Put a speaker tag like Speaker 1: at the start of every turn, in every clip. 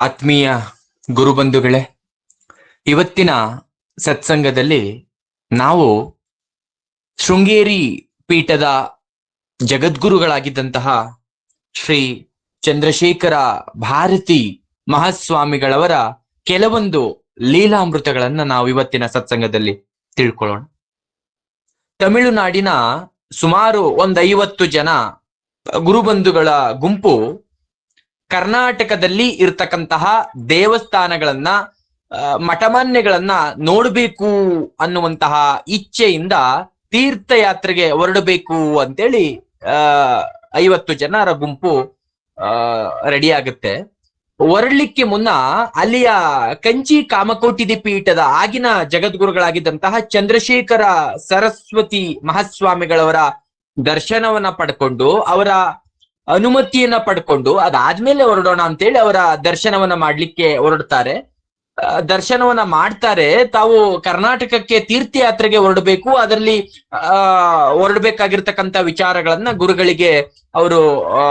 Speaker 1: ಆತ್ಮೀಯ ಗುರುಬಂಧುಗಳೇ, ಇವತ್ತಿನ ಸತ್ಸಂಗದಲ್ಲಿ ನಾವು ಶೃಂಗೇರಿ ಪೀಠದ ಜಗದ್ಗುರುಗಳಾಗಿದ್ದಂತಹ ಶ್ರೀ ಚಂದ್ರಶೇಖರ ಭಾರತಿ ಮಹಾಸ್ವಾಮಿಗಳವರ ಕೆಲವೊಂದು ಲೀಲಾಮೃತಗಳನ್ನ ನಾವು ಇವತ್ತಿನ ಸತ್ಸಂಗದಲ್ಲಿ ತಿಳ್ಕೊಳ್ಳೋಣ. ತಮಿಳುನಾಡಿನ ಸುಮಾರು ಒಂದ್ ಐವತ್ತು ಜನ ಗುರುಬಂಧುಗಳ ಗುಂಪು ಕರ್ನಾಟಕದಲ್ಲಿ ಇರ್ತಕ್ಕಂತಹ ದೇವಸ್ಥಾನಗಳನ್ನ ಮಠಮಾನ್ಯಗಳನ್ನ ನೋಡ್ಬೇಕು ಅನ್ನುವಂತಹ ಇಚ್ಛೆಯಿಂದ ತೀರ್ಥಯಾತ್ರೆಗೆ ಹೊರಡಬೇಕು ಅಂತೇಳಿ, ಆ, ಐವತ್ತು ಜನರ ಗುಂಪು, ಆ ರೆಡಿ ಆಗುತ್ತೆ. ಹೊರಡ್ಲಿಕ್ಕೆ ಮುನ್ನ ಅಲ್ಲಿಯ ಕಂಚಿ ಕಾಮಕೋಟಿದಿ ಪೀಠದ ಆಗಿನ ಜಗದ್ಗುರುಗಳಾಗಿದ್ದಂತಹ ಚಂದ್ರಶೇಖರ ಸರಸ್ವತಿ ಮಹಾಸ್ವಾಮಿಗಳವರ ದರ್ಶನವನ್ನ ಪಡ್ಕೊಂಡು ಅವರ ಅನುಮತಿಯನ್ನ ಪಡ್ಕೊಂಡು ಅದಾದ್ಮೇಲೆ ಹೊರಡೋಣ ಅಂತೇಳಿ ಅವರ ದರ್ಶನವನ್ನ ಮಾಡ್ಲಿಕ್ಕೆ ಹೊರಡ್ತಾರೆ. ದರ್ಶನವನ್ನ ಮಾಡ್ತಾರೆ. ತಾವು ಕರ್ನಾಟಕಕ್ಕೆ ತೀರ್ಥಯಾತ್ರೆಗೆ ಹೊರಡಬೇಕು. ಅದರಲ್ಲಿ, ಆ ಹೊರಡ್ಬೇಕಾಗಿರ್ತಕ್ಕಂತ ವಿಚಾರಗಳನ್ನ ಗುರುಗಳಿಗೆ ಅವರು, ಆ,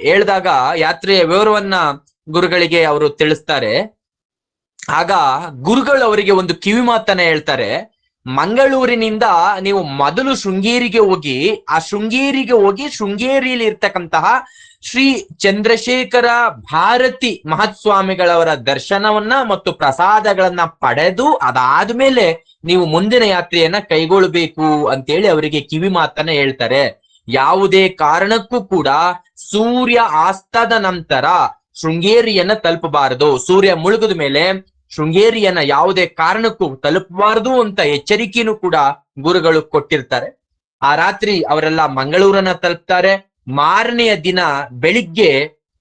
Speaker 1: ಹೇಳ್ದಾಗ ಯಾತ್ರೆಯ ವಿವರವನ್ನ ಗುರುಗಳಿಗೆ ಅವರು ತಿಳಿಸ್ತಾರೆ. ಆಗ ಗುರುಗಳು ಅವರಿಗೆ ಒಂದು ಕಿವಿ ಮಾತನ್ನ ಹೇಳ್ತಾರೆ. ಮಂಗಳೂರಿನಿಂದ ನೀವು ಮೊದಲು ಶೃಂಗೇರಿಗೆ ಹೋಗಿ, ಆ ಶೃಂಗೇರಿಗೆ ಹೋಗಿ ಶೃಂಗೇರಿಯಲ್ಲಿ ಇರ್ತಕ್ಕಂತಹ ಶ್ರೀ ಚಂದ್ರಶೇಖರ ಭಾರತಿ ಮಹತ್ಸ್ವಾಮಿಗಳವರ ದರ್ಶನವನ್ನ ಮತ್ತು ಪ್ರಸಾದಗಳನ್ನ ಪಡೆದು ಅದಾದ್ಮೇಲೆ ನೀವು ಮುಂದಿನ ಯಾತ್ರೆಯನ್ನ ಕೈಗೊಳ್ಳಬೇಕು ಅಂತೇಳಿ ಅವರಿಗೆ ಕಿವಿ ಮಾತನ್ನ ಹೇಳ್ತಾರೆ. ಯಾವುದೇ ಕಾರಣಕ್ಕೂ ಕೂಡ ಸೂರ್ಯ ಆಸ್ತದ ನಂತರ ಶೃಂಗೇರಿಯನ್ನ ತಲುಪಬಾರದು. ಸೂರ್ಯ ಮುಳುಗದ ಮೇಲೆ ಶೃಂಗೇರಿಯನ್ನ ಯಾವುದೇ ಕಾರಣಕ್ಕೂ ತಲುಪಬಾರದು ಅಂತ ಎಚ್ಚರಿಕೆಯನ್ನು ಕೂಡ ಗುರುಗಳು ಕೊಟ್ಟಿರ್ತಾರೆ. ಆ ರಾತ್ರಿ ಅವರೆಲ್ಲ ಮಂಗಳೂರನ್ನ ತಲುಪ್ತಾರೆ. ಮಾರನೆಯ ದಿನ ಬೆಳಿಗ್ಗೆ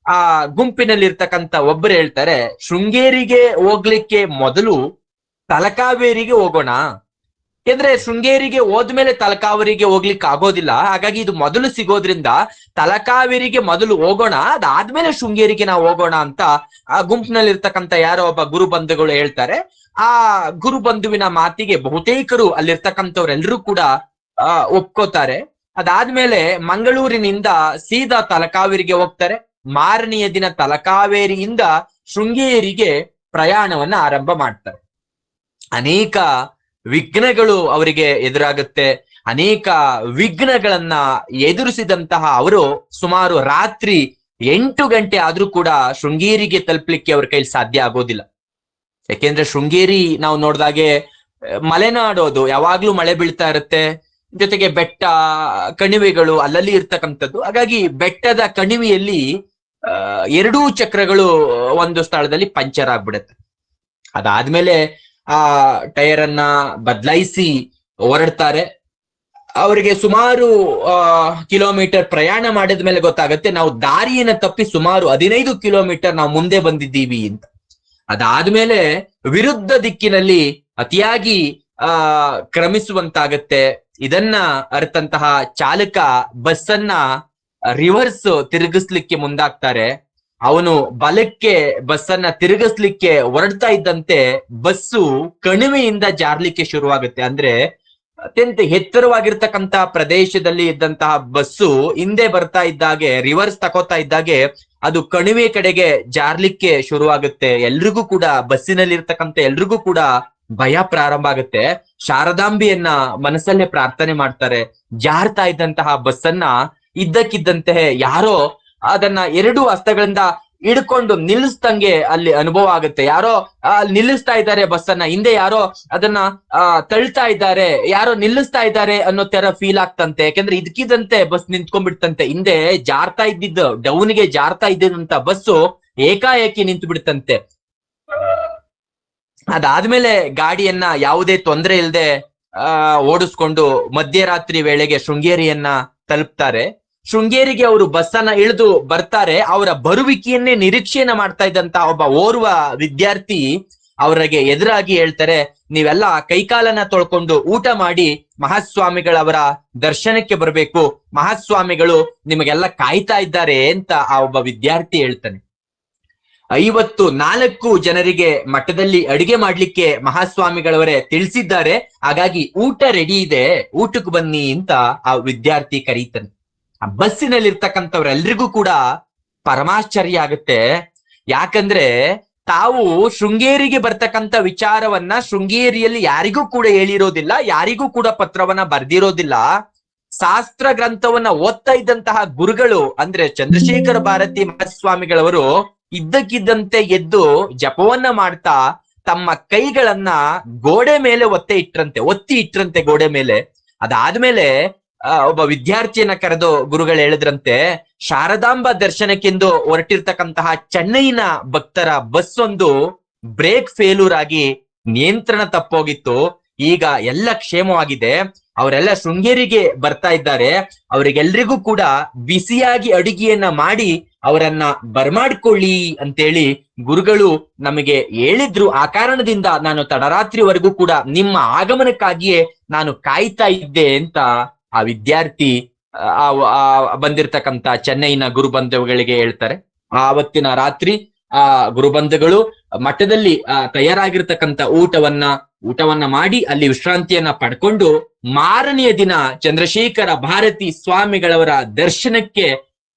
Speaker 1: ಆ ಗುಂಪಿನಲ್ಲಿರ್ತಕ್ಕಂತ ಒಬ್ಬರು ಹೇಳ್ತಾರೆ, ಶೃಂಗೇರಿಗೆ ಹೋಗ್ಲಿಕ್ಕೆ ಮೊದಲು ತಲಕಾವೇರಿಗೆ ಹೋಗೋಣ. ಯಾಕಂದ್ರೆ ಶೃಂಗೇರಿಗೆ ಹೋದ್ಮೇಲೆ ತಲಕಾವೇರಿಗೆ ಹೋಗ್ಲಿಕ್ಕೆ ಆಗೋದಿಲ್ಲ. ಹಾಗಾಗಿ ಇದು ಮೊದಲು ಸಿಗೋದ್ರಿಂದ ತಲಕಾವೇರಿಗೆ ಮೊದಲು ಹೋಗೋಣ, ಅದಾದ್ಮೇಲೆ ಶೃಂಗೇರಿಗೆ ನಾವು ಹೋಗೋಣ ಅಂತ ಆ ಗುಂಪಿನಲ್ಲಿರ್ತಕ್ಕಂಥ ಯಾರೋ ಒಬ್ಬ ಗುರು ಬಂಧುಗಳು ಹೇಳ್ತಾರೆ. ಆ ಗುರು ಬಂಧುವಿನ ಮಾತಿಗೆ ಬಹುತೇಕರು ಅಲ್ಲಿರ್ತಕ್ಕಂಥವ್ರೆಲ್ಲರೂ ಕೂಡ ಒಪ್ಕೋತಾರೆ. ಅದಾದ್ಮೇಲೆ ಮಂಗಳೂರಿನಿಂದ ಸೀದಾ ತಲಕಾವೇರಿಗೆ ಹೋಗ್ತಾರೆ. ಮಾರನೆಯ ದಿನ ತಲಕಾವೇರಿಯಿಂದ ಶೃಂಗೇರಿಗೆ ಪ್ರಯಾಣವನ್ನ ಆರಂಭ ಮಾಡ್ತಾರೆ. ಅನೇಕ ವಿಘ್ನಗಳು ಅವರಿಗೆ ಎದುರಾಗುತ್ತೆ. ಅನೇಕ ವಿಘ್ನಗಳನ್ನ ಎದುರಿಸಿದಂತಹ ಅವರು ಸುಮಾರು ರಾತ್ರಿ ಎಂಟು ಗಂಟೆ ಆದ್ರೂ ಕೂಡ ಶೃಂಗೇರಿಗೆ ತಲುಪಲಿಕ್ಕೆ ಅವ್ರ ಕೈಲಿ ಸಾಧ್ಯ ಆಗೋದಿಲ್ಲ. ಯಾಕೆಂದ್ರೆ ಶೃಂಗೇರಿ ನಾವು ನೋಡ್ದಾಗೆ ಮಲೆನಾಡೋದು ಯಾವಾಗ್ಲೂ ಮಳೆ ಬೀಳ್ತಾ ಇರುತ್ತೆ. ಜೊತೆಗೆ ಬೆಟ್ಟ, ಕಣಿವೆಗಳು ಅಲ್ಲಲ್ಲಿ ಇರ್ತಕ್ಕಂಥದ್ದು. ಹಾಗಾಗಿ ಬೆಟ್ಟದ ಕಣಿವೆಯಲ್ಲಿ ಎರಡೂ ಚಕ್ರಗಳು ಒಂದು ಸ್ಥಳದಲ್ಲಿ ಪಂಚರ್ ಆಗ್ಬಿಡುತ್ತೆ. ಅದಾದ್ಮೇಲೆ ಆ ಟೈರ್ ಅನ್ನ ಬದಲಾಯಿಸಿ ಹೊರಡ್ತಾರೆ. ಅವರಿಗೆ ಸುಮಾರು ಕಿಲೋಮೀಟರ್ ಪ್ರಯಾಣ ಮಾಡಿದ ಮೇಲೆ ಗೊತ್ತಾಗುತ್ತೆ, ನಾವು ದಾರಿಯನ್ನ ತಪ್ಪಿ ಸುಮಾರು ಹದಿನೈದು ಕಿಲೋಮೀಟರ್ ನಾವು ಮುಂದೆ ಬಂದಿದ್ದೀವಿ ಅಂತ. ಅದಾದ್ಮೇಲೆ ವಿರುದ್ಧ ದಿಕ್ಕಿನಲ್ಲಿ ಅತಿಯಾಗಿ, ಆ, ಕ್ರಮಿಸುವಂತಾಗತ್ತೆ. ಇದನ್ನ ಅರಿತಂತಹ ಚಾಲಕ ಬಸ್ಸನ್ನ ರಿವರ್ಸ್ ತಿರುಗಿಸ್ಲಿಕ್ಕೆ ಮುಂದಾಗ್ತಾರೆ. ಅವನು ಬಲಕ್ಕೆ ಬಸ್ಸನ್ನ ತಿರುಗಿಸ್ಲಿಕ್ಕೆ ಹೊರಡ್ತಾ ಇದ್ದಂತೆ ಬಸ್ಸು ಕಣಿವೆಯಿಂದ ಜಾರ್ಲಿಕ್ಕೆ ಶುರುವಾಗುತ್ತೆ. ಅಂದ್ರೆ ಅತ್ಯಂತ ಎತ್ತರವಾಗಿರ್ತಕ್ಕಂತಹ ಪ್ರದೇಶದಲ್ಲಿ ಇದ್ದಂತಹ ಬಸ್ಸು ಹಿಂದೆ ಬರ್ತಾ ಇದ್ದಾಗೆ ರಿವರ್ಸ್ ತಕೋತಾ ಇದ್ದಾಗೆ ಅದು ಕಣಿವೆ ಕಡೆಗೆ ಜಾರ್ಲಿಕ್ಕೆ ಶುರುವಾಗುತ್ತೆ. ಎಲ್ರಿಗೂ ಕೂಡ ಬಸ್ಸಿನಲ್ಲಿ ಇರ್ತಕ್ಕಂಥ ಎಲ್ರಿಗೂ ಕೂಡ ಭಯ ಪ್ರಾರಂಭ ಆಗುತ್ತೆ. ಶಾರದಾಂಬಿಯನ್ನ ಮನಸ್ಸಲ್ಲೇ ಪ್ರಾರ್ಥನೆ ಮಾಡ್ತಾರೆ. ಜಾರ್ತಾ ಇದ್ದಂತಹ ಬಸ್ಸನ್ನ ಇದ್ದಕ್ಕಿದ್ದಂತೆ ಯಾರೋ ಅದನ್ನ ಎರಡು ಹಸ್ತಗಳಿಂದ ಹಿಡ್ಕೊಂಡು ನಿಲ್ಲಿಸ್ದಂಗೆ ಅಲ್ಲಿ ಅನುಭವ ಆಗುತ್ತೆ. ಯಾರೋ ಅಲ್ಲಿ ನಿಲ್ಲಿಸ್ತಾ ಇದ್ದಾರೆ ಬಸ್ಸನ್ನ. ಹಿಂದೆ ಯಾರೋ ಅದನ್ನ ತಳ್ತಾ ಇದ್ದಾರೆ. ಯಾರೋ ನಿಲ್ಲಿಸ್ತಾ ಇದ್ದಾರೆ ಅನ್ನೋ ತರ ಫೀಲ್ ಆಗ್ತಂತೆ. ಯಾಕಂದ್ರೆ ಇದ್ಕಿದಂತೆ ಬಸ್ ನಿಂತ್ಕೊಂಡ್ಬಿಡ್ತಂತೆ. ಹಿಂದೆ ಜಾರ್ತಾ ಇದ್ದಿದ್ದು, ಡೌನ್ಗೆ ಜಾರ್ತಾ ಇದ್ದಿದಂತ ಬಸ್ಸು ಏಕಾಏಕಿ ನಿಂತು ಬಿಡ್ತಂತೆ ಅದಾದ್ಮೇಲೆ ಗಾಡಿಯನ್ನ ಯಾವುದೇ ತೊಂದರೆ ಇಲ್ಲದೆ ಆ, ಓಡಿಸ್ಕೊಂಡು ಮಧ್ಯರಾತ್ರಿ ವೇಳೆಗೆ ಶೃಂಗೇರಿಯನ್ನ ತಲುಪ್ತಾರೆ. ಶೃಂಗೇರಿಗೆ ಅವರು ಬಸ್ಸನ್ನ ಇಳಿದು ಬರ್ತಾರೆ. ಅವರ ಬರುವಿಕೆಯನ್ನೇ ನಿರೀಕ್ಷೆಯನ್ನ ಮಾಡ್ತಾ ಇದ್ದಂತ ಒಬ್ಬ ಓರ್ವ ವಿದ್ಯಾರ್ಥಿ ಅವರಿಗೆ ಎದುರಾಗಿ ಹೇಳ್ತಾರೆ, ನೀವೆಲ್ಲ ಕೈಕಾಲನ್ನ ತೊಳ್ಕೊಂಡು ಊಟ ಮಾಡಿ ಮಹಾಸ್ವಾಮಿಗಳವರ ದರ್ಶನಕ್ಕೆ ಬರಬೇಕು. ಮಹಾಸ್ವಾಮಿಗಳು ನಿಮಗೆಲ್ಲ ಕಾಯ್ತಾ ಇದ್ದಾರೆ ಅಂತ ಆ ಒಬ್ಬ ವಿದ್ಯಾರ್ಥಿ ಹೇಳ್ತಾನೆ. ಐವತ್ತು ನಾಲ್ಕು ಜನರಿಗೆ ಮಠದಲ್ಲಿ ಅಡಿಗೆ ಮಾಡ್ಲಿಕ್ಕೆ ಮಹಾಸ್ವಾಮಿಗಳವರೇ ತಿಳಿಸಿದ್ದಾರೆ. ಹಾಗಾಗಿ ಊಟ ರೆಡಿ ಇದೆ. ಊಟಕ್ಕೆ ಬನ್ನಿ ಅಂತ ಆ ವಿದ್ಯಾರ್ಥಿ ಕರೀತಾನೆ. ಆ ಬಸ್ಸಿನಲ್ಲಿ ಇರ್ತಕ್ಕಂಥವ್ರೆಲ್ರಿಗೂ ಕೂಡ ಪರಮಾಶ್ಚರ್ಯ ಆಗುತ್ತೆ. ಯಾಕಂದ್ರೆ ತಾವು ಶೃಂಗೇರಿಗೆ ಬರ್ತಕ್ಕಂಥ ವಿಚಾರವನ್ನ ಶೃಂಗೇರಿಯಲ್ಲಿ ಯಾರಿಗೂ ಕೂಡ ಹೇಳಿರೋದಿಲ್ಲ, ಯಾರಿಗೂ ಕೂಡ ಪತ್ರವನ್ನ ಬರ್ದಿರೋದಿಲ್ಲ. ಶಾಸ್ತ್ರ ಗ್ರಂಥವನ್ನ ಓದ್ತಾ ಇದ್ದಂತಹ ಗುರುಗಳು ಅಂದ್ರೆ ಚಂದ್ರಶೇಖರ ಭಾರತಿ ಮಹಾಸ್ವಾಮಿಗಳವರು ಇದ್ದಕ್ಕಿದ್ದಂತೆ ಎದ್ದು ಜಪವನ್ನ ಮಾಡ್ತಾ ತಮ್ಮ ಕೈಗಳನ್ನ ಗೋಡೆ ಮೇಲೆ ಒತ್ತೆ ಇಟ್ರಂತೆ ಒತ್ತಿ ಇಟ್ರಂತೆ ಗೋಡೆ ಮೇಲೆ. ಅದಾದ್ಮೇಲೆ ಆ, ಒಬ್ಬ ವಿದ್ಯಾರ್ಥಿಯನ್ನ ಕರೆದು ಗುರುಗಳು ಹೇಳಿದ್ರಂತೆ ಶಾರದಾಂಬ ದರ್ಶನಕ್ಕೆಂದು ಹೊರಟಿರ್ತಕ್ಕಂತಹ ಚೆನ್ನೈನ ಭಕ್ತರ ಬಸ್ ಒಂದು ಬ್ರೇಕ್ ಫೇಲ್ಯೂರ್ ಆಗಿ ನಿಯಂತ್ರಣ ತಪ್ಪೋಗಿತ್ತು. ಈಗ ಎಲ್ಲ ಕ್ಷೇಮವಾಗಿದೆ. ಅವರೆಲ್ಲ ಶೃಂಗೇರಿಗೆ ಬರ್ತಾ ಇದ್ದಾರೆ. ಅವರಿಗೆಲ್ರಿಗೂ ಕೂಡ ಬಿಸಿಯಾಗಿ ಅಡಿಗೆಯನ್ನ ಮಾಡಿ ಅವರನ್ನ ಬರ್ಮಾಡ್ಕೊಳ್ಳಿ ಅಂತೇಳಿ ಗುರುಗಳು ನಮಗೆ ಹೇಳಿದ್ರು. ಆ ಕಾರಣದಿಂದ ನಾನು ತಡರಾತ್ರಿವರೆಗೂ ಕೂಡ ನಿಮ್ಮ ಆಗಮನಕ್ಕಾಗಿಯೇ ನಾನು ಕಾಯ್ತಾ ಇದ್ದೆ ಅಂತ ಆ ವಿದ್ಯಾರ್ಥಿ ಆ ಬಂದಿರತಕ್ಕಂತ ಚೆನ್ನೈನ ಗುರುಬಂಧುಗಳಿಗೆ ಹೇಳ್ತಾರೆ. ಆವತ್ತಿನ ರಾತ್ರಿ ಆ ಗುರುಬಂಧುಗಳು ಮಠದಲ್ಲಿ ಆ, ತಯಾರಾಗಿರ್ತಕ್ಕಂತ ಊಟವನ್ನ ಊಟವನ್ನ ಮಾಡಿ ಅಲ್ಲಿ ವಿಶ್ರಾಂತಿಯನ್ನ ಪಡ್ಕೊಂಡು ಮಾರನೆಯ ದಿನ ಚಂದ್ರಶೇಖರ ಭಾರತಿ ಸ್ವಾಮಿಗಳವರ ದರ್ಶನಕ್ಕೆ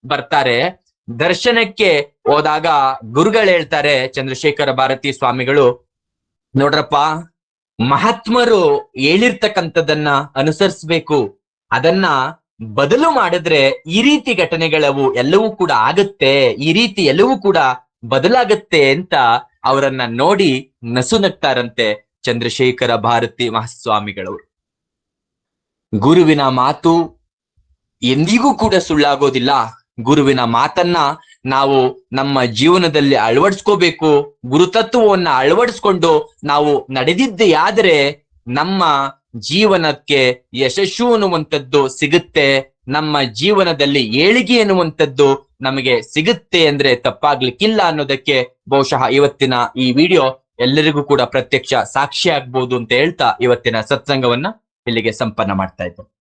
Speaker 1: ಬರ್ತಾರೆ. ದರ್ಶನಕ್ಕೆ ಹೋದಾಗ ಗುರುಗಳು ಹೇಳ್ತಾರೆ ಚಂದ್ರಶೇಖರ ಭಾರತಿ ಸ್ವಾಮಿಗಳು ನೋಡ್ರಪ್ಪ ಮಹಾತ್ಮರು ಹೇಳಿರ್ತಕ್ಕಂಥದ್ದನ್ನ ಅನುಸರಿಸ್ಬೇಕು. ಅದನ್ನ ಬದಲು ಮಾಡಿದ್ರೆ ಈ ರೀತಿ ಘಟನೆಗಳವು ಎಲ್ಲವೂ ಕೂಡ ಆಗುತ್ತೆ, ಈ ರೀತಿ ಎಲ್ಲವೂ ಕೂಡ ಬದಲಾಗತ್ತೆ ಅಂತ ಅವರನ್ನ ನೋಡಿ ನಸು ನಗ್ತಾರಂತೆ ಚಂದ್ರಶೇಖರ ಭಾರತಿ ಮಹಾಸ್ವಾಮಿಗಳವರು ಗುರುವಿನ ಮಾತು ಎಂದಿಗೂ ಕೂಡ ಸುಳ್ಳಾಗೋದಿಲ್ಲ. ಗುರುವಿನ ಮಾತನ್ನ ನಾವು ನಮ್ಮ ಜೀವನದಲ್ಲಿ ಅಳವಡಿಸ್ಕೋಬೇಕು, ಗುರುತತ್ವವನ್ನ ಅಳವಡಿಸ್ಕೊಂಡು ನಾವು ನಡೆದಿದ್ದೇ ಆದ್ರೆ ನಮ್ಮ ಜೀವನಕ್ಕೆ ಯಶಸ್ಸು ಅನ್ನುವಂಥದ್ದು ಸಿಗುತ್ತೆ. ನಮ್ಮ ಜೀವನದಲ್ಲಿ ಏಳಿಗೆ ಎನ್ನುವಂಥದ್ದು ನಮಗೆ ಸಿಗುತ್ತೆ ಅಂದ್ರೆ ತಪ್ಪಾಗ್ಲಿಕ್ಕಿಲ್ಲ ಅನ್ನೋದಕ್ಕೆ ಬಹುಶಃ ಇವತ್ತಿನ ಈ ವಿಡಿಯೋ ಎಲ್ಲರಿಗೂ ಕೂಡ ಪ್ರತ್ಯಕ್ಷ ಸಾಕ್ಷಿ ಆಗ್ಬಹುದು ಅಂತ ಹೇಳ್ತಾ ಇವತ್ತಿನ ಸತ್ಸಂಗವನ್ನ ಇಲ್ಲಿಗೆ ಸಂಪನ್ನ ಮಾಡ್ತಾ ಇದ್ದೆ